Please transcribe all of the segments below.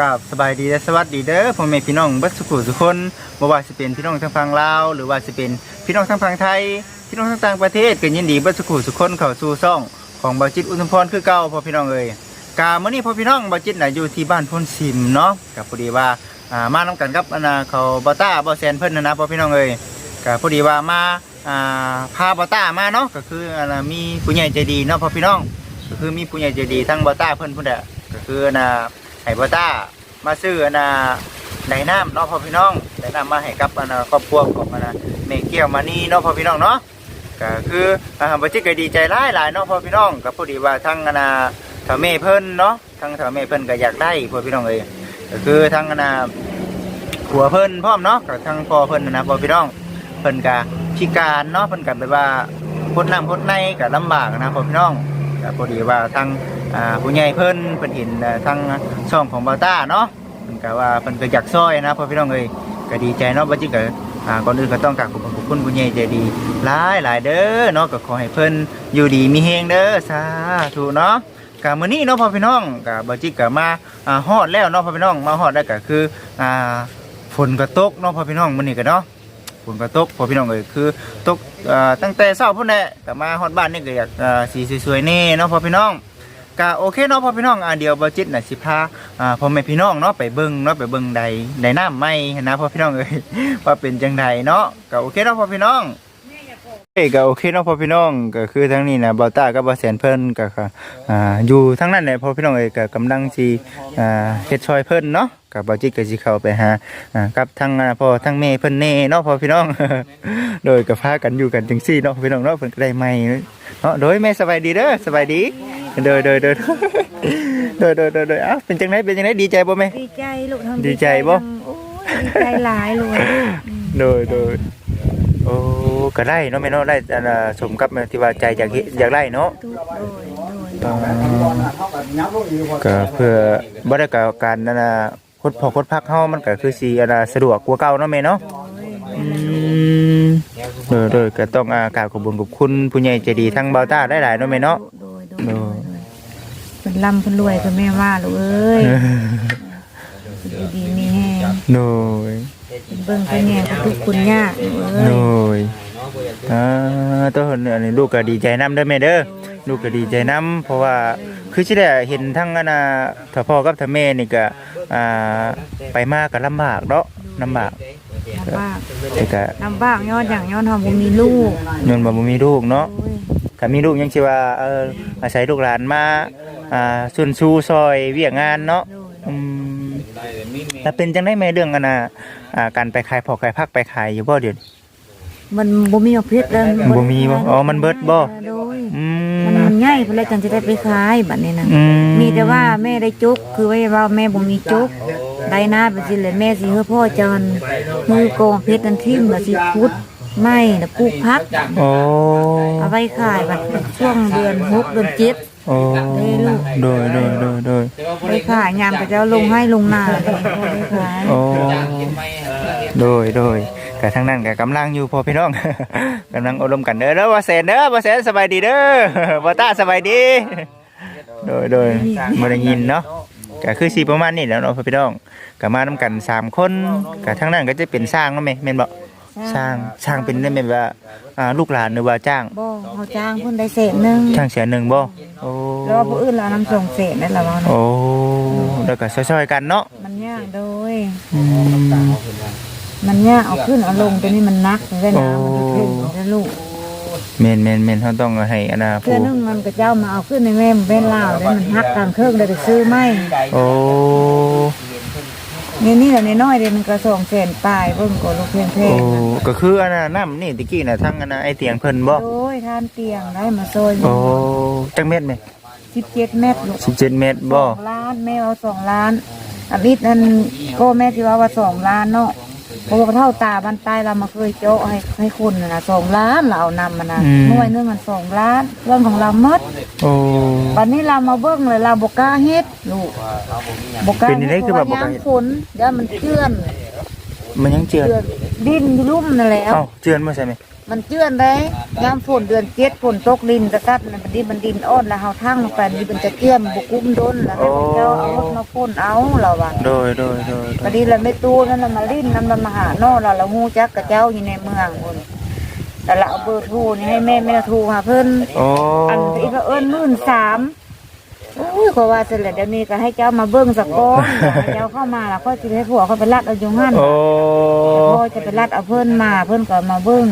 กับสบายดีและสวัสดีเด้อพ่อแม่พี่น้องเบัดสุขุทุคนบ่ว่าสิเป็นพี่น้องทางฝั่งลาวหรือว่าสิเป็นพี่น้องทางฝั่งไทย พี่น้องทางต่างประเทศก็ยินดีเบัดสุขุทุคนเข้าสู่ช่องของบ่าวจิตอุทมพรคือเก่าพ่อพี่น้องเอ้ยกามื้อนี้พ่อพี่น้องบ่าวจิตน่ะอยู่ที่บ้านพ้นซิมเนาะก็พอดีว่าอ่ามานํกันกับอันน่ะเขาบ่าวต้าบ่าวแซนเพิ่นนะนะพ่อพี่น้องเอ้ยก็พอดีว่ามาอ่าพาบ่าวต้ามาเนาะก็คืออันน่ะมีผู้ใหญ่ใจดีเนาะพ่อพี่น้องก็คือมีผู้ใหญ่ใจดีทั้งบ่าวต้าเพิ่นพุ่นแหละก็คือนน่ะ ให้บ่ต้ามาซื้ออันน่ะไดน้ำเนาะพ่อพี่น้องไดน้ำมาให้กับอนน่ะครอบครัวของอันน่ะแม่เกี้ยวมานี่เนาะพ่อพี่น้องเนาะก็คืออ่าบ่จิตก็ดีใจหลายหลายเนาะพ่อพี่น้องก็พอดีว่าทั้งอนน่ะเฒ่าแม่เพิ่นเนาะทั้งเฒ่าแม่เพิ่นก็อยากได้พ่อพี่น้องเอ้ยก็คือทั้งอนน่ะผัวเพิ่นพร้อมเนาะกับทั้งพ่อเพิ่นนะนะพ่อพี่น้องเพิ่นก็พิการเนาะเพิ่นก็แบบว่าพดน้ำพดในก็ลำบากนะพ่อพี่น้องก็พอดีว่าทั้ง อ่าผู้ใหญ่เพิ่นเพิ่นเห็นเอ่อทางช่องของบาต้าเนาะเพิ่นก็ว่าเพิ่นก็อยากซอยนะพ่อพี่น้องเอ้ยก็ดีใจเนาะบ่จิก็อ่าก่อนอื่นก็ต้องกราบขอบคุณคุณผู้ใหญ่ใจดีหลายหลายเด้อเนาะก็ขอให้เพิ่นอยู่ดีมีเฮงเด้อสาธุเนาะก็มื้อนี้เนาะพ่อพี่น้องก็บ่จิก็มาอ่าฮอดแล้วเนาะพ่อพี่น้องมาฮอดได้วก็คืออ่าฝนก็ตกเนาะพ่อพี่น้องมื้อนี้ก็เนาะฝนก็ตกพ่อพี่น้องเอ้ยคือตกตั้งแต่เช้าพุ่นแหละแต่มาฮอดบ้านนี่ก็อยากสีสวยๆนี่เนาะพ่อพี่น้อง ก็โอเคเนาะพ่อพี่น้องอ่าเดียวบอจิตน่ะสิพาอ่าพ่อแม่พี่น้องเนาะไปเบิ่งเนาะไปเบิ่งใดใดน้ำไม่นะพ่อพี่น้องเอ้ยว่าเป็นจังใดเนาะก็โอเคเนาะพ่อพี่น้อง ก็โอเคเนาะพ่อพี่น้องก็คือทั้งนี้นะบอต้ากับบอแสนเพิ่นก็ค่ะอ่าอยู่ทั้งนั้นแหละพ่อพี่น้องเอ้ยก็กำลังสิอ่าเฮ็ดช่วยเพิ่นเนาะกับบอจิตก็สิเข้าไปหาอ่ากับทั้งอ่าพ่อทั้งแม่เพิ่นแน่เนาะพ่อพี่น้อง โดยก็พากันอยู่กันจังซี่เนาะพ่อพี่น้องเนาะเพิ่นก็ได้ใหม่เนาะโดยแม่สบายดีเด้อสบายดีเดยเดยเดยเดยเดยเดยเดยอ้าวเป็นจังไดเป็นจังไดดีใจบ่แม่ดีใจลูกทำดีใจบ่จังโอ้ยดีใจหลายเลยอืมโดยโดย โอ้ก็ได้เนาะแม่เนาะได้อันน่ะสมกับที่ว่าใจอยากเฮ็ดอยากได้เนาะ ทุกโดยโดยก็เพื่อบ่ได้กับการนั่นน่ะคดพอคดพักเฮามันก็คือสิอันน่ะสะดวกกว่าเก่าเนาะแม่เนาะอืมเดยเดยก็ต้องอากราบขอบคุณขอบคุณผู้ใหญ่ใจดีทั้งเบาต้าได้หลายๆเนาะแม่เนาะ โดยโดยโดยโดยเป็นลำเป็นรวยเป็นแม่ว่าลูกเอ้ยดีดีมีแห้งโดย เป็นเบิ่งเป็นแง่กับทุกคุณยากลูกเอ้โดยยอ่าตัวอันนี้ลูกก็ดีใจนํเด้อแม่เด้อลูกก็ดีใจนํเพราะว่าคือสิได้เห็นทั้งอันน่ะถ้าพ่อกับถ้าแม่นี่ก็อ่าไปมาก็ลำบากเนาะลำบากลำบากแต่ก็ลำบากย้อนอย่างย้อนทำบ่มีลูกย้อนว่าบ่มีลูกเนาะ โอ้ยถ้ามีลูกยังสิว่าเอออาศัยลูกหลานมาอ่าส่วนสู้ซอยเวียกงานเนาะโดยอืมแล้วเป็นจังได๋แม่เรื่องอันน่ะ อ่าการไปขายพอกขายผักไปขายอยู่บ่เดี๋ยวนี้ มันบ่มีเอาเพชรแล้วบ่มีบ่อ๋อมันเบิดบ่ โดยอืมันมมันง่ายเพื่อจังจะได้ไปขายบัดนี้นะอืมีแต่ว่าแม่ได้จุกคือไว้ว่าแม่บ่มีจุกได้หน้าไปสิเลยแม่สิเฮือพ่อจอนมือกองเพชรนันทิ่มแล้วสิพุดไม้แล้วปลูกพัก โอ้เอาไว้ขายบัดช่วงเดือนหกเดือนเจ็ด โอ้โดยโดยโดยโดยไว้ขายยามก็จะเอาลงให้ลงนาเลยพอได้ขายโอ้โดยโดยกับทั้งนั้นกับกำลังอยู่พอพี่น้องกำลังอบรมกันเด้อแล้วว่าแสนเด้อว่าแสนสบายดีเด้อว่าตาสบายดี โดยโดยบ่ได้ยินเนาะก็คือสิประมาณนี้แหล้วเนาะพ่อพี่น้องก็มานํกันสามคนกับทั้งนั้นก็จะเป็นสร้างเนาะแม่แม่นบ่สร้างสร้างเป็นได้แม่นว่า อ่าลูกหลานหรือว่าจ้างบ่เขาจ้างเพิ่นได้เศษหนึงจ้างเสียหนึ่งบ่โอ้แล้วผู้อื่นเรานำส่งเศษนั่นแหละว่านะโอ้แล้วก็ช่วยๆกันเนาะมันยากโดย อืม มันยากเอาขึ้นเอาลงตัวนี้มันนักเลยนะมันจะถึงนะลูกแม่นแม่นแม่นเขาต้องให้อนาเพื่อผู้นึงมันก็เจ้ามาเอาขึ้นในแม่มันเป็นลาวแล้วมันหักทางเครื่องเลยไปซื้อไม่โอ้ นี่นี่แหละน้อยๆเดียวมันก็ส่งเส้นปลายเบิ่งก็ลูกเพียงเพลโอ้งก็คืออันน่ะน้ำนี่ตะกี้น่ะทั้งอันน่ะไอเตียงเพิ่นบ่โอ้ยทานเตียงได้มาโซยโอ้จักเม็ดไหมสิบเจ็ดเมตรลูก17เม็ดสบ่องล้านแม่เอาสองล้านอันนี้นั่นก็แม่ที่ว่าว่าสองล้านเนาะ เพราะว่าเท่าตาบันใต้เรามาเคยโจะให้ให้คุณน่ะนะสองล้านเราเอานำมานะหน่วยหนึงมันสองล้านเรื่องของเราหมดโอ้ วันนี้เรามาเบิ้งเลยเราบกล้าเฮ็ดลูกบกล้าเป็นจังได๋คือแบบบ่กล้าเฮ็ดยางฝนเดี๋ยวมันเชื่อนมันยังเจือนเชื่อนดินอยู่ลุ่มนั่นแหละเอ้าเจือนบ่ใช่ไหม มันเจือนได้ยามฝนเดือนเจ็ดฝนตกดินตะกัดมันดินมันดินอ่อนแล้วเฮาทั้งลงไปนี่มันจะเกี่ยมบุกุ้มโดนแล้วให้พระเจ้าเอารถมาพ่นเอาเราว่าโดยโดยโดยพอดีเราไม่ตู้นั่นน่ะมาลิ้นนำมันมาหาโน่เราเราฮู้จักกับเจ้าอยู่ในเมืองพุ่นแต่เราเอาเบอร์โทรนี่ให้แม่แม่โทรหาเพิ่นโอ้อันอีกก็เอิ้นหมื่นสาม โอ้ยก็ว่าเสร็จแล้วเดี๋ยวนี้ก็ให้เจ้ามาเบิ่งสักก้อนให้เจ้าเข้ามาแล้วก็สิให้ผัวเขาไปรัดเอาอยู่หั่นโอ้พ่อจะไปรัดเอาเพิ่นมาเพิ่นก็มาเบิ่ง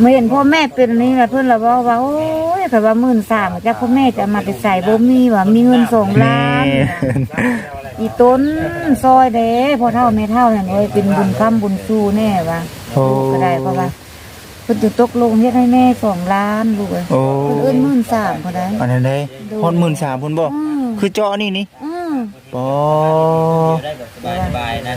ไม่เห็นพ่อแม่เป็นอันนี้แหละเพิ่นละบอกว่าโอ้ยแต่ว่าหมื่นสามจ้าพ่อแม่จะเอามาไปใส่บ่มีว่ามีเงินสองล้านอีต้นซอยเด้พอเท่าแม่เท่าอย่างเลยเป็นบุญคำบุญสู้แน่ว่ะโอ้ก็ได้เพราะว่า เพิ่นจะตกลงเฮ็ดให้แม่สองล้านลูกเอ้ยโอ้ เพิ่นเอิ้นหมื่นสามพอได้ อันนั้นได้พอนหมื่นสามพุ่นบ่อืมคือเจาะนี่นี่อืมปอได้แบบสบายๆนะ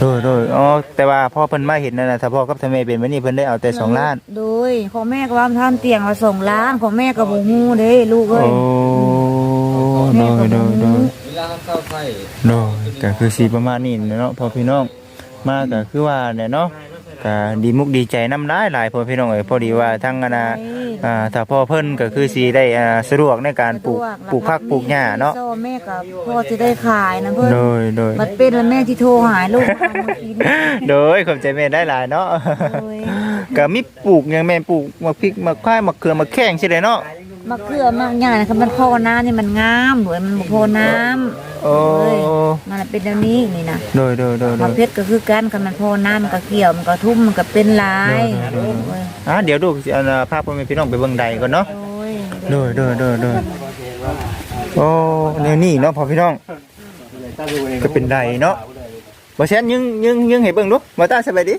โดยโดยอ๋อแต่ว่าพ่อเพิ่นมาเห็นนั่นน่ะถ้าพ่อกับทำไมเป็นแบบนี้เพิ่นได้เอาแต่สองล้าน โดยของแม่ก็ว่าท่านเตียงเอาสองล้านของแม่ก็บ่ฮู้เด้ลูกโอ้เอ้ย โดยโดยโดยเวลาเข้าไฟโดยก็คือสีประมาณนี้เนาะพ่อพี่น้อง มาก็คือว่าเนี่ยเนาะ ก็ดีมุกดีใจน้ำได้หลายพ่อพี่น้องเอ้ยพอดีว่าทั้งอนาอ่าถ้าพ่อเพิ่นก็คือสีได้อ่าสะดวกในการปลูกปลูกผักปลูกหญ้าเนาะ โซ่แม่ก็พ่อสิได้ขายนะเพิ่นโดยโดยมันเป็นแล้วแม่ที่โทรหาลูกเอามากินโดยขอบใจแม่ได้หลายเนาะโดยก็มีปลูกอย่างแม่ปลูกมะพริกมะข่ายมะเขือมะแข้งใช่เลยเนาะ มะเขือมะหญ้านะครับมันพอน้ำนี่มันงามหรือมันบ่พอน้ำโอ้เอ้ยมันเป็นแบบนี้นี่นะโดยโดยโดยโดมะยเพชรก็คือกันคันมันพอน้ำมันก็เกี่ยวมันก็ทุ่มมันก็เป็นลายโดยโดยโอ้ยอะเดี๋ยวดูสิอันน่ะพาพ่อแม่พี่น้องไปเบิ่งใดก่อนเนาะ โอ้ยโดยโดยโดยโดยโอ้เนี่ยนี่เนาะพ่อพี่น้อง ก็เป็นใดเนาะบ่แซ่นยึงยึงยึงให้เบิ่งดูบ่ตาสบายดี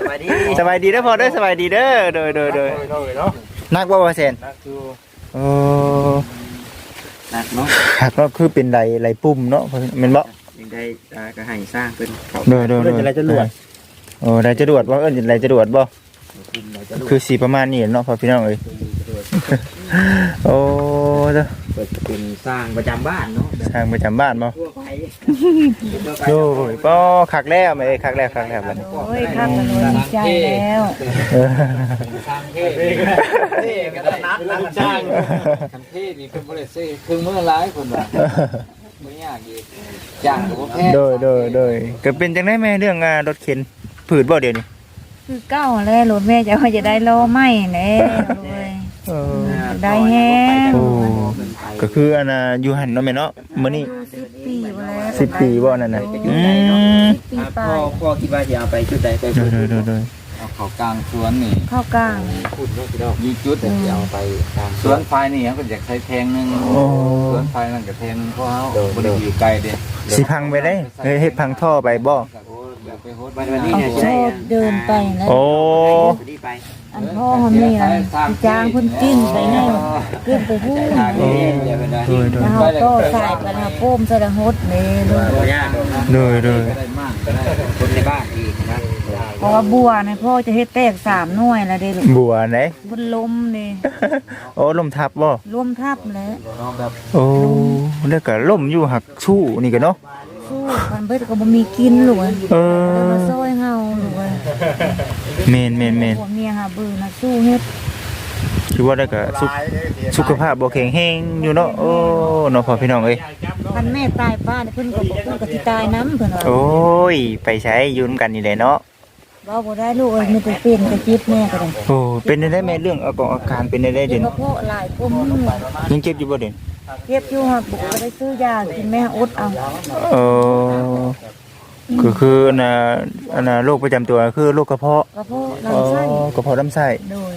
สบายดีสบายดีเด้อพ่อเด้อสบายดีเด้อโดยโดยโดยนักบ่บ่แซ่นโอ้ หนักเนาะหักเนาะคือเป็นใดไหลปุ่มเนาะพ่อแม่นบ่ยังได้อ่าก็ให้สร้างเป็นเขาโดยโดยโดยอะไรจะรวดโอ้ได้จะรวดบ่เอิ้นได้จะรวดบ่คือสีประมาณนี้เนาะพ่อพี่น้องเอ้ย โอ้เด้อเปิดเป็นสร้างประจำบ้านเนาะทางประจำบ้านบ่ทั่วไปโอ้ยป้อคักแล้วแม่เอ้ยคักแล้วคักแล้วบัดนี้โอ้ยครับมันโอ้ยดีใจแล้วเออสร้างเทพเทพก็ได้นัดนัดสร้างคันเทพนี่เป็นบริษัทคือเมื่อร้ายคนว่าไม่ยากอีกจ้างกับแพทย์โดยโดยโดยก็เป็นจังได๋แม่เรื่องอ่ารถเข็นผืดบ่เดี๋ยวนี้คือเก้าแล้วรถแม่จะว่าจะได้โลไม่แน่เลยเออ ได้แฮงโอ้ก็คืออันน่ะอยู่หั่นเนาะแม่เนาะมื้อนี้สิบปีมาแล้ว10ปีบ่นั่นน่ะอืมสิบปีไปพ่อพ่อคิดว่าจะเอาไปจุดใดไปโดยโดยโดยโดยเอาเขากลางสวนนี่เข้ากลางมีจุดเดี๋ยวเอาไปกลางสวนไฟนี่เขาอยากใช้แทงหนึงโอ้ สวนไฟนั่นกับแทงหนึงเพราะเขาบริอยู่ไกลเด้สิพังไปได้เฮ้ยเฮ็ดพังท่อไปบ่วันนี้เอาเนี่ยโซ่เดินไปแล้วโอ้ อันพ่อเขานี่นะสิจ้างเพิ่นกินไปนั่นขึ้นไปพูดทางนี้เดี๋ยวไปได้โดยโดยแล้วเขาก็ใส่ไปแล้วโป้มใส่ละหดเลยลูกตัวยากนะโดยโดยก็ได้มากก็ได้คนในบ้านอีกนะเพราะว่าบัวนะพ่อจะเฮ็ดแตกสามหน่วยแล้วเด้ลูกบัวไหนบนลมนี่โอ้ลมทับบ่รวมทับแล้วน้องแบบโอ้แล้วก็ล่มอยู่หักสู้นี่ก็เนาะสู้กันเบิดก็บ่มีกินลูกเอ้ยเอแล้วอมาซอยเฮาลูก เอ้ยเมนเมนเมนผัวเมียหาเบื่อนะสู้เฮ็ดคือว่าได้ก็สุขสุขภาพบ่แข็งแรงอยู่เนาะโอ้เนาะพ่อพี่น้องเอ้ยคันแม่ตายป้าเนี่ยเพิ่นก็บอกเพิ่นก็สิตายนํเพิ่นว่าโอ้ย ไปใช้อยุ่นำกันนี่แหละเนาะเว้าบ่ได้ลูกเอ้ยมีแต่เป็นแต่จิตแม่ก็ได้โอ้เป็นได้แม่เรื่องอาการอาการเป็นได้เจ็เด่บนกระเพาะหลายปุ่มยังเจ็บอยู่บ่เด่นเจ็บอยู่หักบุกก็ได้ซื้อยากินแม่อดเอาเออ ก็คืออันน่ะอันน่ะโรคประจำตัวคือโรคกระเพาะกระเพาะอ๋อลำไส้กระเพาะลำไส้โดย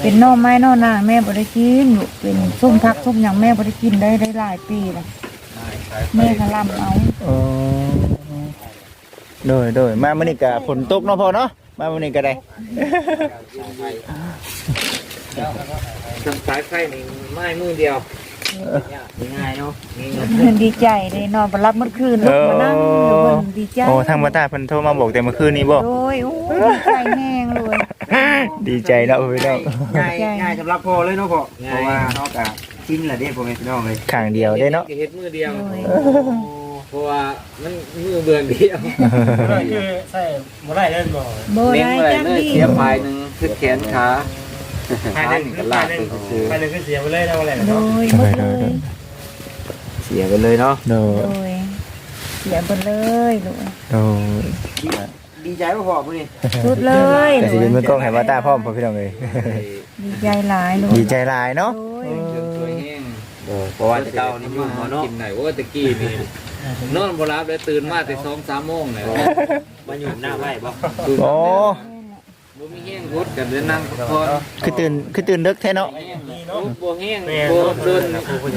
เป็นหน่อไม้หน่อนางแม่บ่ได้กินลูกเป็นส้มพักส้มหยังแม่บ่ได้กินได้ได้หลายปีแล้วแม่ก็ลำเอาเออโดยโดยมามื้อนี้ก็ฝนตกเนาะพ่อเนาะมามื้อนี้ก็ได้ทำสายไฟนี่ไม้มือเดียว ง่ายเนาะนี่เนาะเพิ่นดีใจเลยนอนบ่หลับเมื่อคืนลูกมานั่งอยู่เพิ่นดีใจโอ้ทางบ้านตาเพิ่นโทรมาบอกแต่เมื่อคืนนี้บ่โอ้ยโอ้ยดีใจแห้งเลยดีใจแล้วพี่น้องง่ายง่ายสำหรับพ่อเลยเนาะพ่อเพราะว่าเขากะชิ้นละเด้พ่อแม่พี่น้องเลยข้างเดียวได้เนาะเฮ็ดมือเดียวโอ้ยเพราะว่ามันมือเบืองเดียวคือใส่บ่ได้เล่นบ่โบเน้นได้อะไรจังเลยดีเสียปลายหนึ่งคือแขนขา ภายขาในหนึ่งคืก็อลาภายกในไปคือภายในคือเสียไปเลยได้บ่แหละโดเนาะยหมดเลยเสียไปเลยเนาะโดโดยยเสียหมดเลยลูกโดยดีใจพ่อพ่อนี่สุดเลยแต่สิเป็นมือกล้องให้ว่าตาพร้อมพ่อพี่น้องเลยดีใจหลายลูกดีใจหลายเนาะโดยเครื่องช่วยแห้งเพราะว่าแต่เก่านี่ยุ่งเนาะกินไหนว่าตะกี้นี่นอนบ่รับเลยตื่นมาแต่สองสามโมงเลยมาอยู่หน้าไว้บ่โอ้ บ่มีแห้งรถกันเลยนั่งพักผ่อนคือตื่นคือตื่นดึกแท้เนาะบ่แห้งบ่เดิน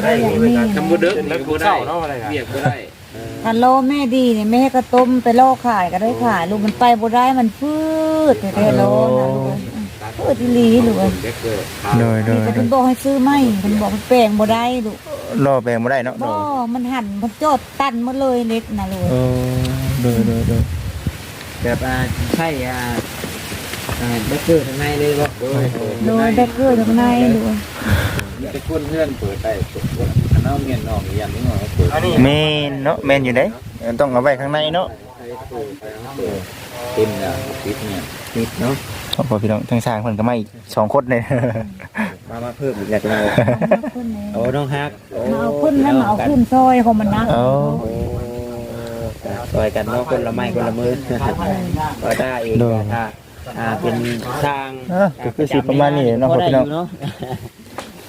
ได้อย่างนี้ทำบ่เดินบ่ได้เบียกบ่ได้ฮัลโหลแม่ดีเนี่ยแม่ก็ต้มไปล่อขายก็ได้ขายลูกมันไปบ่ได้มันพืดแต่ฮัลโหลนะลูกพืดอีหลีลูกเด็กเกิดโดยโดยแต่โดเพิ่ยนบอกให้ซื้อไหมเพิ่นบอกมันแปลงบ่ได้ลูกรอแปลงบ่ได้เนาะโดบ่ยมันหั่นมันจอดตันหมดเลยเล็กนะลูกเออโดยโดยโดยแบบอ่าใช่อ่า อ่าได้เกิดข้างในเลยบ่โดยโดยได้เกิดข้างในลูกมีแต่คนเพื่อนเปิดได้คณะเมียนนอกอย่างนี้เนาะเปิดแม่นเนาะแม่นอยู่เด้ต้องเอาไว้ข้างในเนาะเต็มแล้วปิดเนี่ยนิดเนาะเอาพอพี่น้องทั้งสร้างเพิ่นก็มาอีกสองคนเลยมามาเพิ่มอีกแล้วเรานโอ้น้องฮักมาเอาขึ้นแล้วมาเอาขึ้นซอยของมันนะเอาซอยกันเนาะคนละไม้คนละมือก็ได้เองถ้ อ่าเป็นสร้างอะก็คือสิประมาณนี้เนาะพอพี่น้องเนาะ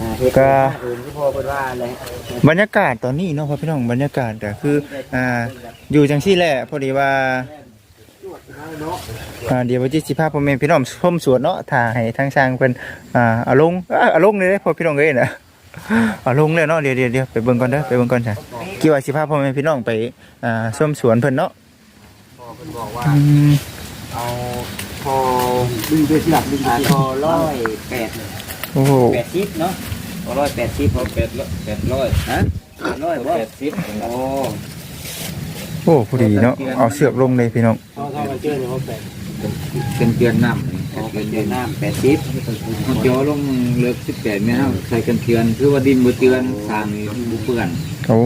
อ่าเฮ็ดก็ อื่นที่พ่อเพิ่นว่าเลยบรรยากาศตอนนี้เนาะพอพี่น้องบรรยากาศก็คืออ่าอยู่จังซี่แหละพอดีว่าอ่าเดี๋ยววันที่สิพาพ่อแม่พี่น้องชมสวนเนาะถ้าให้ทางสร้างเพิ่นอ่าเอาลงอ่าเอาลงเลยเด้อพอพี่น้องเอ้ยนะเอาลงเลยเนาะเดี๋ยวเดี๋ยวเดี๋ยวไปเบิ่งก่อนเด้อไปเบิ่งก่อนจ้ะกี่ว่าสิพาพ่อแม่พี่น้องไปอ่าชมสวนเพิ่นเนาะพ่อเพิ่นบอกว่าอืมเอา พอดึงด้วยหลักดึงอ่าพอร้อยแปดโอ้โหแปดสิบเนาะพอร้อยแปดสิบพอแปดร้อยแปดร้อยฮะร้อยบ่แปดสิบโอ้โอ้พอดีเนาะเอาเสือกลงเลยพี่น้องเขาเข้ามาเจอเนี่ยเขาแปลกเป็นเกลือนน้ำนี่พอเกลืเป็อนนเดืเดืออนนน้ำน้ำแปดสิบมันจ่อลงเลิกสิบแปดเมตรใส่กันเกลือนคือว่าดินบ่เตือนทางนี้บุเปื่อนโอ้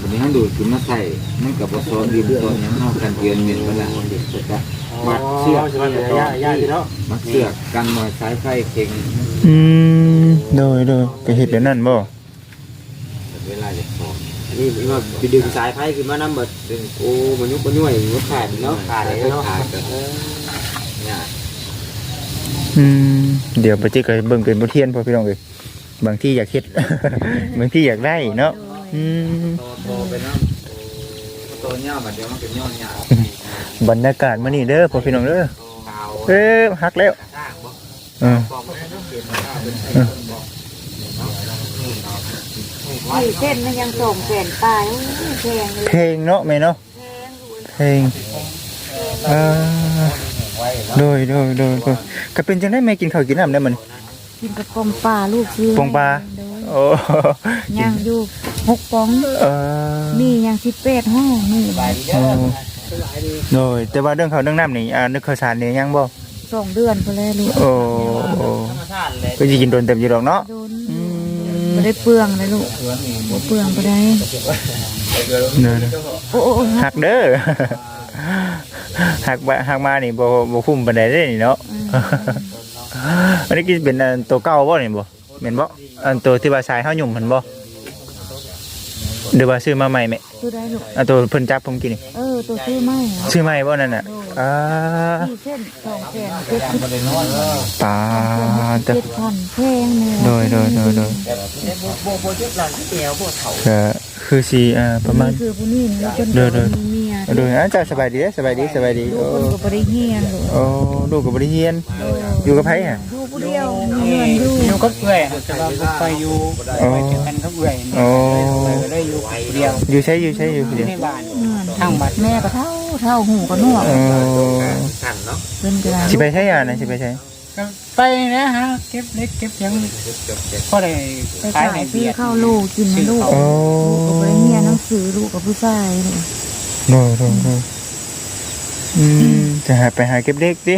วันนี้เขาดูดขึ้นมาใส่มันกับผสมดินตัวนี้เขากันเกลือนเงินเวลา มัดเสือกใช่ไหมย่าย่าที่เนาะมัดเสือกกันมอสายไฟเข่งอืมโดยโดยก็เฮ็ดแบบนั้นบ่เวลาจะพออันนี้ว่าไปดึงสายไฟขึ้นมาน้ำเบิดดึงโอ้มันยุบมันย่วยมันขาดเนาะขาดเลยเนาะขาดเนี่ยอืมเดี๋ยวไปจิกก็เบิ่งเป็นบทเรียนพอพี่น้องเอ้ยบางที่อยากเฮ็ดบางที่อยากได้เนาะอืมโตไปน้ำโตเงี้ยแบบเดียวมันเป็นยอดเงี้ยบรรยากาศมื้อนี้เด้อพอพี่น้องเด้อขาวเอ้ยฮักแล้วเออนี่เส้นมันยังส่งแผ่นตายแพงเลยเพลงเนาะแม่เนาะเพลงเออโดยโดยโดยโดยก็เป็นจังได๋แม่กินข้าวกินน้ำได้มันกินกระปองปลาลูกซื้อปองปลา โดยโอ้ยังอยู่หกปองเออมียังสิบแปดห้องนี่โอ้โดยแต่ว่าเรื่องข้าวเรื่องน้ำนี่อ่านึกข้าวสารนี่ยังบ่สองเดือนไปแล้วลูกโอ้โอ้ก็สิกินโดนเต็มอยู่ดอกเนาะโดนอืมไม่ได้เปลืองเลยลูกบ่เปลืองไปได้เด้อโอ้โอ้โอ้หักเด้อหักบะหักมานี่บ่บ่คุ้มปานใดเด้นี่เนาะอันนี้กินเป็นอันตัวเก่าบ่นี่บ่แม่นบ่ อันตัวที่ว่าชายเฮาหยุ่มหั่นบ่หรือว่าซื้อมาใหม่แม่ซื้อได้ลูกอันตัวเพิ่นจับผมกินนี่เออตัวซื้อไม่เหรอซื้อใหม่บ่นั่นน่ะอ่าสี่เส้นสองแผ่นเจ็ดสิบปาตะเจ็ดพันแพงเนี่ยโดยโดยโดยโดยก็คือสิอ่าประมาณนี่คือผู้นี้นี่จนเด้อเด้อมีเมียโดยอ่าเจ้าสบายดีเด้อสบายดีสบายดีลูโอ้กคนก็บ่ได้เฮียนลูกโอ้ลูกก็บ่ได้เรียน อยู่กับไผอะอยู่ผู้เดียวมีเงินอยู่อยู่กับเอื่อยแต่ว่าไปอยู่โอ้ไปเจอกันกับเอื่อยโอ้ก็ได้อยู่เดียวอยู่ใช้อยู่ใช้อยู่เดียวในบ้านเงินทั้งบัดแม่ก็เท่าเท่าหูก็นวกโอ้ขันเนาะเป็นกระสิไปใช้อะนะสิไปใช้ก็ไปนะฮะเก็บเล็กเก็บยังก็ได้ไปขายขายในซื้เบีอยดข้าวลูกกินนะลูกโอ้ลูกก็บ่ได้เฮียนหนังสือลูกกับผู้ชายลูก โดยโดยโดยอืมจะหาไปหาเก็บเด็กดิ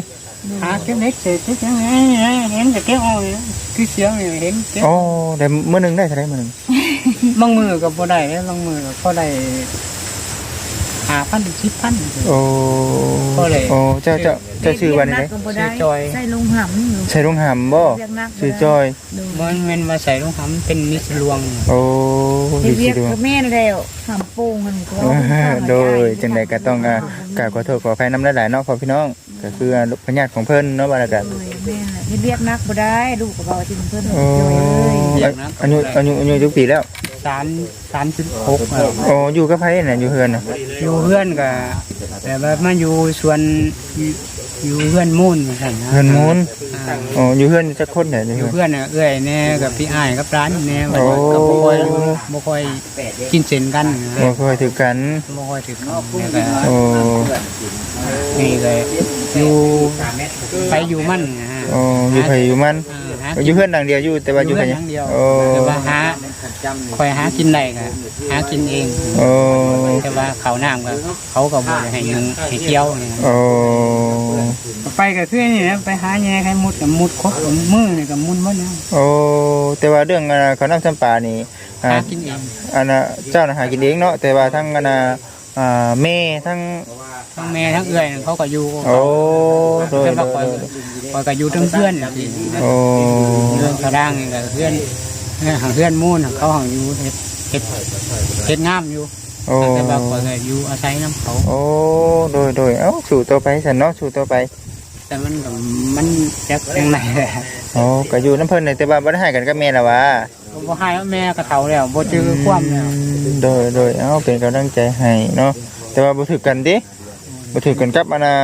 หาเก็บเล็กเสร็จที่ยังไงเห็นจะเก็บเอาคือเสียงเห็นเก็บโอ้ได้มื้อหนึงได้เท่าไหร่มื้อหนึงบางมือกับบ่ได้แล้วบางมือก็ได้ หาพันสิบพันโอ้ก็เลยโอ้เจ้าเจ้าเจ้าชื่อว่านี่นัเด้กก็บ่ได้ชื่อจอยใส่ลงหำอยู่ใช่ลุงหำบ่เรียกนักชื่อจอยมันแมันมาใส่รองเท้าเป็นมิสลวงโอ้เฮ็ดีดเรีสิยกดูกับแม่นั่นแล้วหำโป่งมันก็โดยจังใดก็ต้องอ่ากราบขอโทษขออภัยนำหลายๆเนาะพ่อพี่น้องก็คือพญาติของเพิ่นเนาะว่าแล้วกันโดยแม่น่ะเฮ็ดเรียกนักบ่ได้ลูกก็บ่ที่เพิ่นโอ้จอยเอ้ยอายุอายุอายุทุกปีแล้ว สามสามสิบหกโอ้อยู่กับไผน่ะอยู่เฮือนน่ะอยู่เพื่อนกับแต่ว่ามาอยู่ส่วนอยู่เพื่อนมุ่นเหมือนกันนะเฮือนมูลอ่าโอ้อยู่เฮือนจักคนเนี่ยออยู่ยู่เฮือน เพื่อนน่ะเอื้อยแน่กับพี่อ้ายกับร้านแน่โอ้ กับบ่ค่อยบ่ค่อยกินเส้นกันนะบ่ค่อยถือกันบ่ค่อยถึงเนี่ยก็โอ้นี่เลยอยู่ไปอยู่มั่นนะฮะโอ้อยู่ไผอยู่มันเออหาอยู่เฮือนหลังเดียวอยู่แต่ว่าอยู่ไผเพื่อนอย่างเดียว โอ้แต่ว่าหา คอยหากินได้ก็หากินเองโอ้แต่ว่าเขาวน้ำก็เขาก็บ่ได้ให้ยังให้เที่ยวนี่นะโอ้ไปก็คือนี่นะไปหาแย่ไข่มุดกับมุดครบกับมือนี่กับมุดหมดแล้วโอ้แต่ว่าเรื่องอ่าข้าวน้ำจำปานี่อ่าหากินเองอันน่ะเจ้าน่ะหากินเองเนาะแต่ว่าทั้งอันน่ะอ่าแม่ทั้ง ทั้งแม่ทั้งเอื้อยนั่นเขาก็อยู่โอ้โดยแต่โดว่ายคอยโดยคอยก็อยู่ทั้งเพื่อนนี่สิโอ้เรื่องกระด้างนี่ก็เพื่อน เพื่อนหางเพื่อนมู่นเขาหางอยู่เฮ็ดเฮ็ดเฮ็ดงามอยู่โอ้แต่ว่าคอยก็อยู่อาศัยน้ำเขาโอ้โดยโดยเอ้าสู่ต่อไปสันเนาะสู่ต่อไป แต่มันก็มันจักยังไงแหละโอ้ก็อยู่น้ำเพิ่นเลยแต่ว่าบ่ได้ให้กันกับแม่ละวะก็บ่ให้ว่าแม่ก็เฒ่าแล้วบ่จื้อความแล้วโดยโดยเอ้าเป็นกำลังใจให้เนาะแต่ว่าบ่ถือกันดิบ่ถือกันกับอันน่ะ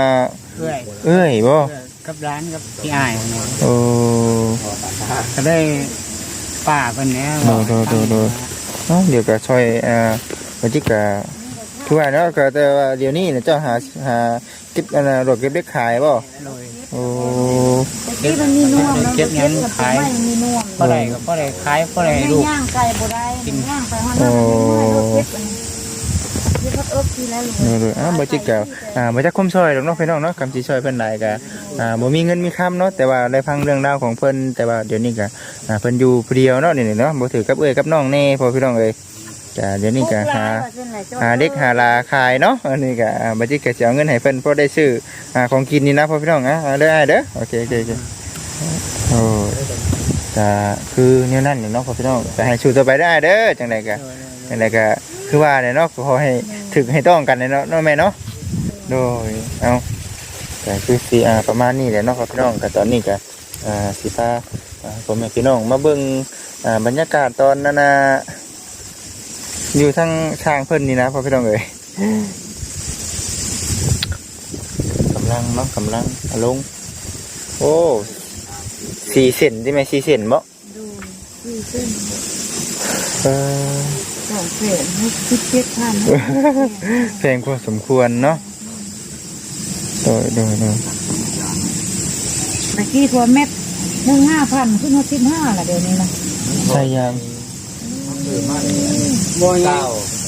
เอื้อยเอ้ยบ่เอื้อยกับร้านกับพี่อ้ายเนี่ยโอ้ก็ได้ ป้าเพิ่นเนี่ยโดยโดยโดยโดยเอ้าเดี๋ยวก็ช่วยอ่าบ่จิกก็คือว่าเนาะก็แต่ว่าเดี๋ยวนี้น่ะเจ้าหาหาเก็บอันน่ะรถเก็บเล็กขายบ่โดยโอ้ที่มันมีน่วมแล้วเก็บหยังขายไม่มีน่วมบ่ได้ก็บ่ได้ขายบ่ได้ให้ลูกย่างไก่บ่ได้ย่างไปฮอดนั้นเก็บอันนี้ โดยอ้าวบ่จิกก็อ่าบ่จักคมซอยดอกเนาะพี่น้องเนาะคำสิซอยเพิ่นหลายก็อ่าบ่มีเงินมีคำเนาะแต่ว่าได้ฟังเรื่องราวของเพิ่นแต่ว่าเดี๋ยวนี้ก็อ่าเพิ่นอยู่ผู้เดียวเนาะนี่เนาะบ่ถือกับเอ้ยกับน้องแน่พอพี่น้องเอ้ยก็เดี๋ยวนี้ก็หาหาเด็กหาลาขายเนาะอันนี้ก็อ่าบัจิก็สิเอาเงินให้เพิ่นพอได้ซื้ออ่าของกินนี่นะพ่อพี่น้องอะเด้อเด้อโอเคโอเคโอเคโอ้ก็คือแนวนั้นเนาะพ่อพี่น้องก็ให้ชูต่อไปได้เด้อจังไดก็จังไดก็ คือว่าเนี่ยเนาะก็ขอให้ถึกให้ต้องกันเนาะเนาะแม่เนาะโดยเอาก็คือสิอ่าประมาณนี้แหละเนาะพ่อพี่น้องก็ตอนนี้ก็อ่าสิพาอ่าพ่อแม่พี่น้องมาเบิ่งอ่าบรรยากาศตอนนั้นน่ะอยู่ทั้งช่างเพิ่นนี่นะพ่อพี่น้องเอ๋ยกำลังเนาะกำลังเอาลง โอ้สี่เซนใช่ไหมสี่เซนบ่ดูสี่เส้นเออ สองเศษหกสิบเจ็ดพันแพงพอสมควรเนาะโดยโดยโดยตะกี้ทัวเม็ดหนึ่งห้าพันขึ้นมาสิบห้าละเดี๋ยวนี้นะใช่ยังบ่ใหญ่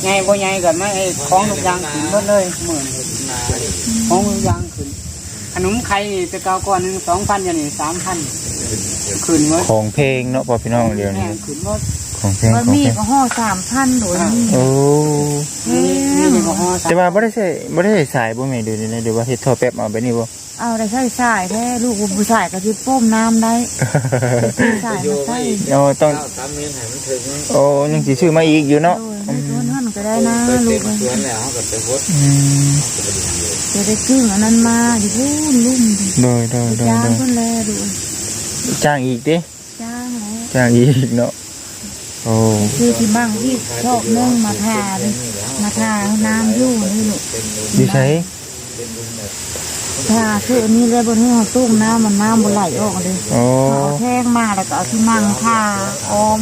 ใหญ่บ่ใหญ่ก็ไม่ของทุกอย่างขึ้นหมดเลยหมื่นของทุกอย่างขึ้นขนมไข่นี่แต่เก่าก่อนหนึ่ง2,000อย่างนี้3,000ขึ้นหมดของเพลงเนาะพอพี่น้องเดี๋ยวนี้ขึ้นหมด ของเพลงบะของหมี่เพลงก็ห่อสามพันโดยนี่โอ้นี่นี่นี่ก็ฮอแต่ว่าบ่ได้ใส่บ่ได้ใส่สายบ่แม่ดูนี่นะเดี๋ยวว่าเฮ็ดท่อแป๊บเอาไปนี่บ่ เอาได้ใส่สายแท้ลูกผู้ชายก็สิป้มน้ำได้ใส่มาใส่เอาต้องตามเมียนให้มันถึงโอ้ยังสิซื้อมาอีกอยู่โดเนาะยในสวนหั่นก็ได้นะไปลูเต็กมสวนแล้วเขาก็ไปพดอืมจะได้ครึ่งอันนั้นมาอยู่พูนลุ่มโดยโดยโดยจ้างโดยเพิ่นแลดูจ้างอีกดิจ้างแล้วจ้างอีกเนาะ โอ้คือที่บ้างที่ชอบนึ่งมาทาเลยมาทาน้ำอยู่นี่ลูกอยู่ใช้ทาคืออันนี้เลยบนหัวตุ้มน้ำมันน้ำบนไหลออกเลยโอ้เอาแท่งมาแล้วก็เอาที่มั่งทาออม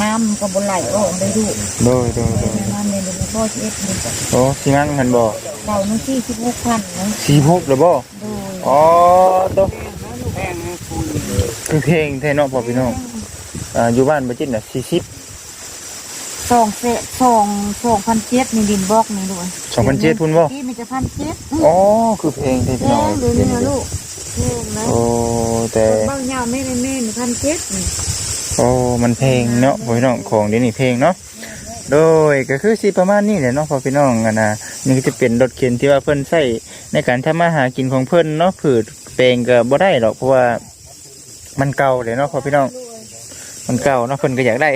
น้ำมันก็บนไหลออกเลยลูกโดยโดยโดยน้ำเนี่ยเดี๋ยวพ่อจะเอ็ดเลยโอ้สิงั้นหันบ่เราหน้าที่สิบหกพันนะสี่หกหรือบ่โดยอ๋อโตแพงนะคุณคือเพลงแท้เนาะพ่อพี่น้อง อ่าอยู่บ้านบ่จิตน่ะ40 สองเศษสองสองพันเจ็ดนี่ดินบล็อกนี่ลูก2,700พุ่นบ่ ที่มันจะพันเจ็ดอ๋อคือเพลงแท้แพพี่น้องงดูนี่นะลูกแพงนะโอ้แต่บางอย่างไม่ได้แม่นพันเจ็ดนี่โอ้มันเพลงเนาะพ่อพี่น้องของเดี๋ยวนี้เพลงเนาะโดยก็คือสิประมาณนี้แหละเนาะพ่อพี่น้องอะนะนี่ก็จะเป็นรถเข็นที่ว่าเพิ่นใช้ในการทำมาหากินของเพิ่นเนาะผืดแปลงก็บ่ได้หรอกเพราะว่ามันเก่าเลยเนาะพ่อพี่น้อง มันเก่าเนาะเพิ่นก็อยากได้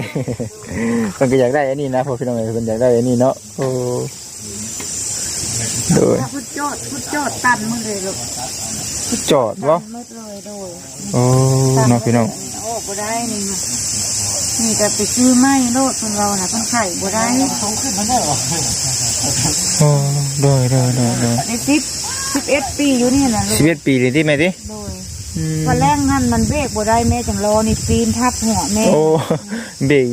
เพิ่นก็อยากได้อันนี้นะพ่อพี่น้องเอ้ยเพิ่นอยากได้อันนี้เนาะโอ้โดยถ้าพุดจอดพุดจอดตันหมือเลยลูกจอดบ่ตันหมืดเลยโดยโอ้เนาะพี่น้องโอ้บ่ได้นี่นะนี่แต่ไปซื้อไม้โลดของเราน่ะต้องไข่บ่ได้โอ้โดยโดยโดยโดยในสิบสิบเอ็ดปีอยู่นี่น่ะลูกสิบเอ็ดปีเลยที่แม่ติโดยอืม พอแรงนั่นมันเบรกบ่ได้แม่จังรอนี่ปีนทับหัวแม่โอ้เบรก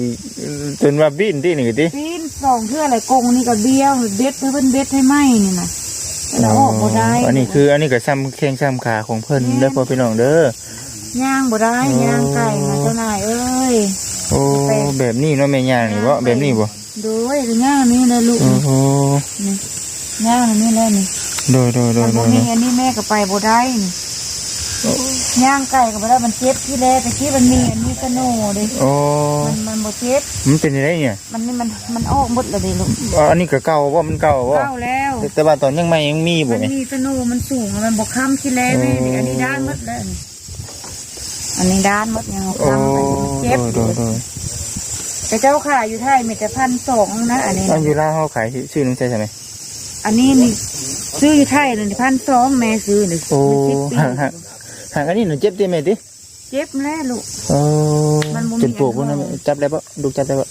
จนว่าบินที่นี่ติปีนสองเทื่ออะไรกงนี่ก็เบี้ยวเบ็ดเพิ่นเบ็ดให้ไหมนี่น่ะแล้วออกบ่ได้อันนี้คือ อันนี้ก็ซ้ำแข้งซ้ำขาของเพิ่นเด้อพ่อพี่น้องเด้อย่างบ่ได้ย่างไก่นะเจ้านายเอ้ยโอ้แบบนี้เนาะแม่ย่างนี่บ่แบบนี้บ่โดยย่างนี่เลยลูกโอ้โหนี่ย่างนี่แหละนี่โดยโดยโดมัยนโดบ่ยมีอันนี้แม่ก็ไปบ่ได้นี่ ย่างไก่ก็บ่ได้มันเจ็บที่แรกแต่ที่มันมีอันนี้สโนเด้โอ้มันมันบ่เจ็บมันเป็นยังไงเนี่ยมันนี่มันมันออกหมดแล้วเด้ลูกอ๋ออันนี้ก็เก่าบ่มันเก่าบ่เข้าแล้ว แต่ว่าตอนยังไม่ยังมีบ่มันไงมีสโนมันสูงมันบ่ค้ำที่แรกนี่อันนี้ด้านหมดแล้วนี่อันนี้ด้านหมดยังบ่โอ้ค้ำมันเจ็บโดยโดยแต่เจ้าขายอยู่ไทยมีแต่พันสองนะอันนี้อันอยู่ลาวเฮาขายชื่อนึงใช่ใช่ไหมอันนี้นี่ซื้ออยู่ไทยเลยพันสองแม่ซื้อเลยโอ้สิบปี ห่างห่างห่างอันนี้น่ะเจ็บติแม่ติเจ็บแล้วลูกโอ้มันบ่มี จนปลูกบ่นะแม่จับได้บ่ดูจับได้บ่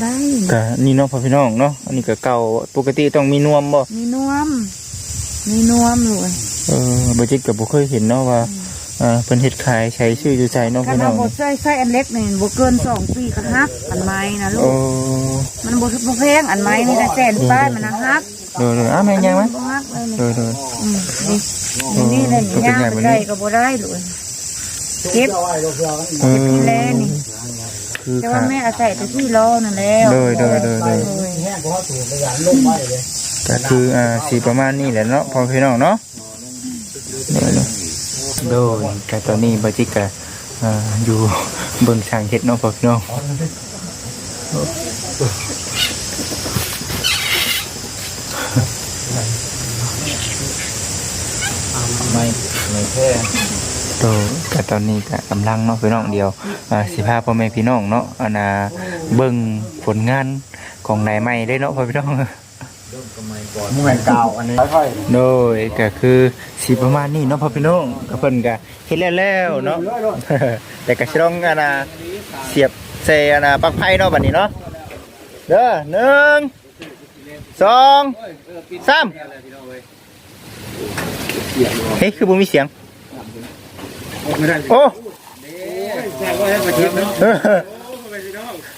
ได้ก็นี่เนาะพ่อพี่น้องเนาะอันนี้ก็เก่าปกติต้องมีนวมบ่มีนวม มีนวมลูกเออบ่จิตก็บ่เคยเห็นเนาะว่าอ่าเพิ่นเฮ็ดขายใช้ชื่ออยู่ใจเนาะถ้าพี่น้เราองบดใส่ใส่อันเล็กนี่บเกินสองปีก็ฮักอันไม้นะลูโอ้ก มันบดบ่แพงอันไม้นี่แต่แสนป้ายมันนะฮักโดยโดยอ้าวแม่ยังไหมบ่ฮักเลยนี่โดยโดยอืมนี่ นี่เลยนี่ย่างไปได้ก็บ่ได้ลูกเก็บเออที่แลนี่คือแต่ขาว่าแม่อาศัยแต่ที่รอนั่นแล้วโดยโดยโดยโดยก็คืออ่าสีประมาณนี้แหละเนาะพอพี่น้องเนาะโดยโดยโดยก็ตอนนี้บ่จิตก็อ่าอยู่เบิ่งช่างเฮ็ดเนาะพอพี่น้อง ไม่ไม่แค่โตก็ตอนนี้ก็กำลังเนาะพี่น้องเดียวอ่าสิพาพ่อแม่พี่น้องเนาะอันน่ะเบิ่งผลงานของนายใหม่ได้เนาะพ่อพี่น้องนี่แม่เก่าอันนี้ค่อยโดยก็คือสีประมาณนี้เนาะพ่อพี่น้องก็เพิ่นก็เฮ็ดแล้วแล้วเนาะ แต่ก็สิต้องอันน่ะเสียบใส่อันน่ะปลั๊กไฟเนาะบัดนี้เนาะเด้อหนึ่งสองสาม เฮ้ยคือบ่มีเสียง ไม่ได้โอ้แจ้งว่าให้มาคิดเนาะเออ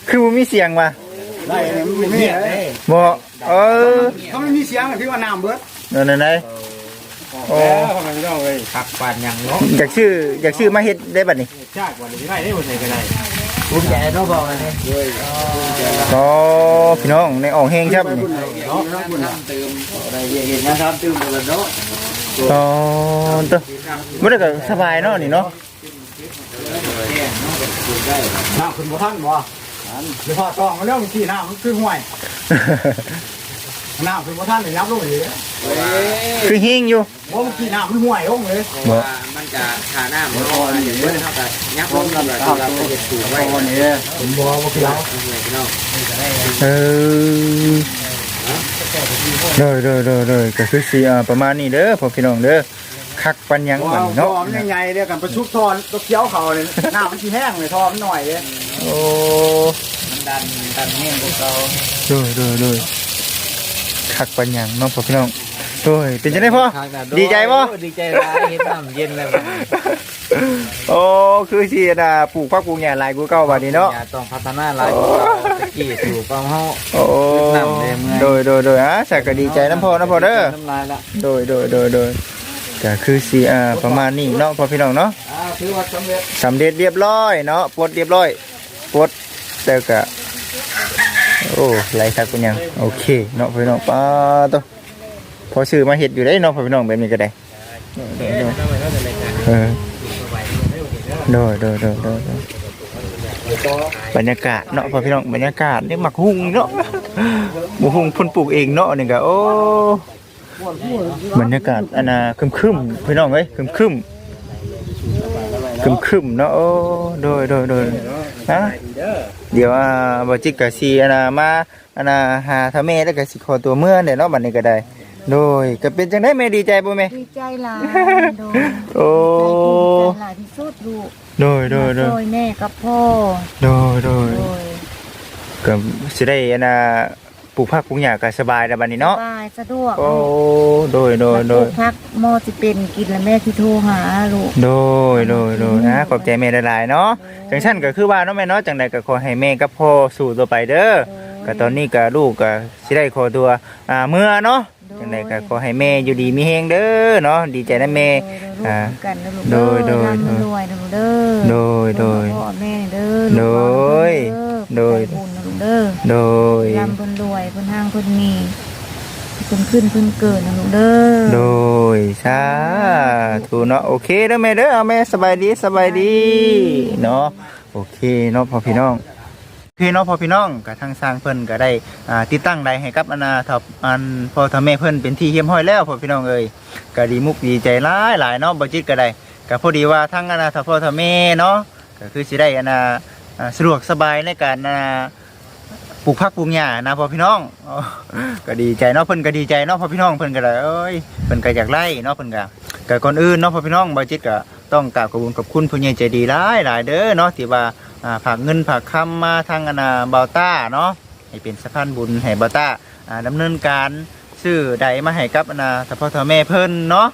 คือบ่มีเสียงว่ะได้ไม่มีอะไรบ่เออถ้าไม่มีเสียงที่ว่าน้ำเบิดนั่นนั่นไหนโอ้ทำไมไม่ต้องเลยขับปานยังเนาะอยากชื่ออยากชื่อมาเฮ็ดได้บัดนี้ชากว่านี้ได้ได้หมดเลยก็ได้ภูมิใจเนาะบอกเลยด้วยอ๋อพี่น้องในอ่องแห้งครับนี่เนาะเติมอะไรเย็นนะครับเติมหมดเนาะ อ๋อตัวบ่ได้ก็สบายเนาะนี่เนาะน้ำคุณบ่ท่านบ่เดี๋ยวพอตองมาเรื่องที่น้ำมันคือห่วยน้ำคุณบ่ท่านเลยยับลงเลยคือหิ้งอยู่บ่มันกี่น้ำมันห่วยลงเลยบ่มันจะขาหน้ามันอ่อนอย่างนี้เท่ากับยักษ์ลงกันแบบเราเห็ดสูงไว้วันนี้ผมบ่บ่คือเราเออ เด้อเด้อเด้อเด้อก็คือสิอ่าประมาณนี้เด้อพ่อพี่น้องเด้อคักปันหยังบัดนี้เนาะเนาะมันยังไงเดียวกันประชุบทอนตัวเคี้ยวเขาเลยน้ำมันที่แห้งเลยทอมันหน่อยเลยโอ้มันดันดันแห้งพวกเราเด้อเด้อเด้อคักปันหยังเนาะพ่อพี่น้อง โอ้ยเป็นจังได๋พ่อดีใจบ่ดีใจร้ายเห็นน้ำเย็นเลยโอ้คือสิน่ะปลูกผักปลูกหญ้าหลายกูเก่าบัดนี้เนาะอย่าต้องพัฒนาหลายตะกี้สู่ความเฮาโอ้น้ำเลยเมื่อยโดยโดยโดยอะสักก็ดีใจน้ำพ่อน้ำพ่อเด้อน้ำลายละโดยโดยโดยโดยก็คือสีอ่าประมาณนี้เนาะพ่อพี่น้องเนาะอ่าถือว่าสำเร็จสำเร็จเรียบร้อยเนาะปลดเรียบร้อยปลดแต่ก็โอ้ไหลคักเป็นหยังโอเคเนาะพ่อพี่น้องป้าตัว พอซื้อมาเฮ็ดอยู่ได้เนาะพ่อพี่น้องแบบนี้ก็ได้โดยโดยเออโดยโดยโดยโดยโดยบรรยากาศเนาะพ่อพี่น้องบรรยากาศนี่หมักหุ่งเนาะหมูหุ่งเพ่นปลูกเองเนาะนี่ก็โอ้บรรยากาศอันน่ะครึมๆพี่น้องเอ้ยครึมๆครึมๆเนาะโอ้โดยโดยโดยฮะเดี๋ยวอ่าบ่จิกกะสิอันน่ะมาอันน่ะหาทาแม่แล้วก็สิขอตัวเมื่อเด้เนาะบัดนี้ก็ได้ โดยก็เป็นจังได๋แม่ดีใจบ่แม่ ดีใจหลายโดยโอ้ ดีใจหลายที่สุดลูกโดยโดยโดยโดยแม่กับพ่อโดยโดยโดยก็สิได้อันน่ะปลูกผักปลูกหญ้าก็สบายแล้วบัดนี้เนาะสบายสะดวกโอ้โดยโดยโดย พักหมอสิเป็นกินแล้วแม่ที่โทรหาลูก โดยโดยโดยนะขอบใจแม่หลายๆเนาะจังซั่นก็คือว่าเนาะแม่เนาะจังใดก็ขอให้แม่กับพ่อสู่ตัวไปเด้อก็ตอนนี้ก็ลูกก็สิได้ขอตัวอ่าเมื่อเนาะ จังใดก็ขอให้แม่อยู่ดีมีแฮงเด้อเนาะดีใจนะแม่อ่ากันนะลูกโดยโดยร่ำรวยนะลูกเด้อโดยโดยพ่อแม่เด้อโดยโดยใจบุญนะลูกเด้อโดยร่ำเพิ่นรวยเพิ่นห้างเพิ่นมีเพิ่นขึ้นเพิ่นเกิดนะลูกเด้อโดยสาธุเนาะโอเคเด้อแม่เด้อเอาแม่สบายดีสบายดีเนาะโอเคเนาะพ่อพี่น้อง พี่น้องพ่อพี่น้องกับทางสร้างเพิ่นก็ได้อ่าติดตั้งใดให้กับอนาทับอันพ่อทำแม่เพิ่นเป็นที่เฮียมห้อยแล้วพ่อพี่น้องเอ้ยก็ดีมุกดีใจหลายหลายเนาะบ่จิตก็ได้ก็พอดีว่าทั้งอนาทับพ่อทำแม่เนาะก็คือสิได้อนาสะดวกสบายในการอ่าปลูกผักปลูกหญ้านะพ่อพี่น้องก็ดีใจเนาะเพิ่นก็ดีใจเนาะพ่อพี่น้องเพิ่นก็ได้เอ้ยเพิ่นก็อยากไล่เนาะเพิ่นก็ก็ก่อนอื่นเนาะพ่อพี่น้องบ่จิตก็ต้องกราบขอบคุณขอบคุณผู้ใหญ่ใจดีหลายหลายเด้อเนาะที่ว่า อ่าฝากเงินฝากคำมาทางอนาบาต้าเนาะให้เป็นสะพานบุญให้บาต้าอ่าดำเนินการซื้อใดมาให้กับอนาสะพ่อทอแม่เพิ่นเนาะ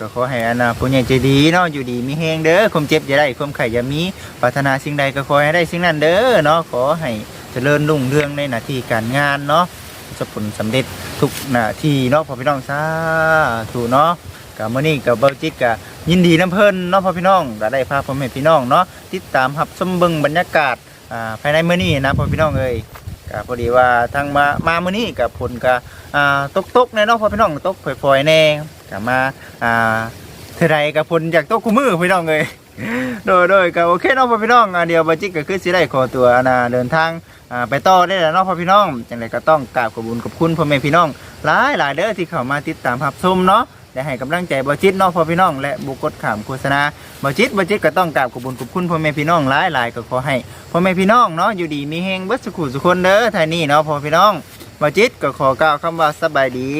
ก็ขอให้อนาผู้ใหญ่ใจดีเนาะอยู่ดีมีแฮงเด้อความเจ็บอย่าได้ความไข่อย่ามีปรารถนาสิ่งใดก็ขอให้ได้สิ่งนั้นเด้อเนาะขอให้เจริญรุ่งเรืองในหน้าที่การงานเนาะประผลสำเร็จทุกหน้าที่เนาะพอพี่น้องสาธุเนาะกับมื้อนี้กับเบาจิตกับ ยินดีน้ำเพิ่นเนาะพ่อพี่น้องก็ได้พาพ่อแม่พี่น้องเนาะติดตามรับชมเบิ่งบรรยากาศอ่าภายในมื้อนี้นะพ่อพี่น้องเอ้ยก็พอดีว่าทางมามามื้อนี้กับผลก็อ่าตกตกๆแน่เนาะพ่อพี่น้องตกฝอยๆแน่ก็มาอ่าเท่าไรกับผลจากตกคู่มือพี่น้องเอ้ยโดยโดยก็โอเคเนาะพ่อพี่น้องเดี๋ยวบัจิกก็คือสิได้ขอตัวอ่าเดินทางอ่าไปต่อได้แล้วเนาะพ่อพี่น้องจังไดก็ต้องกราบขอบคุณขอบคุณพ่อแม่พี่น้องหลายหลายเด้อที่เข้ามาติดตามรับชมเนาะ และให้กำลังใจบอจิตเนาะพ่อพี่น้อง และบุกดขามโฆษณาบอจิตบอจิตก็ต้องกราบขอบคุญขอบคุณพ่อแม่พี่น้องหลายหลายก็ขอให้พ่อแม่พี่น้องเนาะอยู่ดีมีแฮงเบิดสุขุสุคนเด้อท่านี่เนาะพ่อพี่น้องบอจิตก็ขอกล่าวคำว่าสบายดี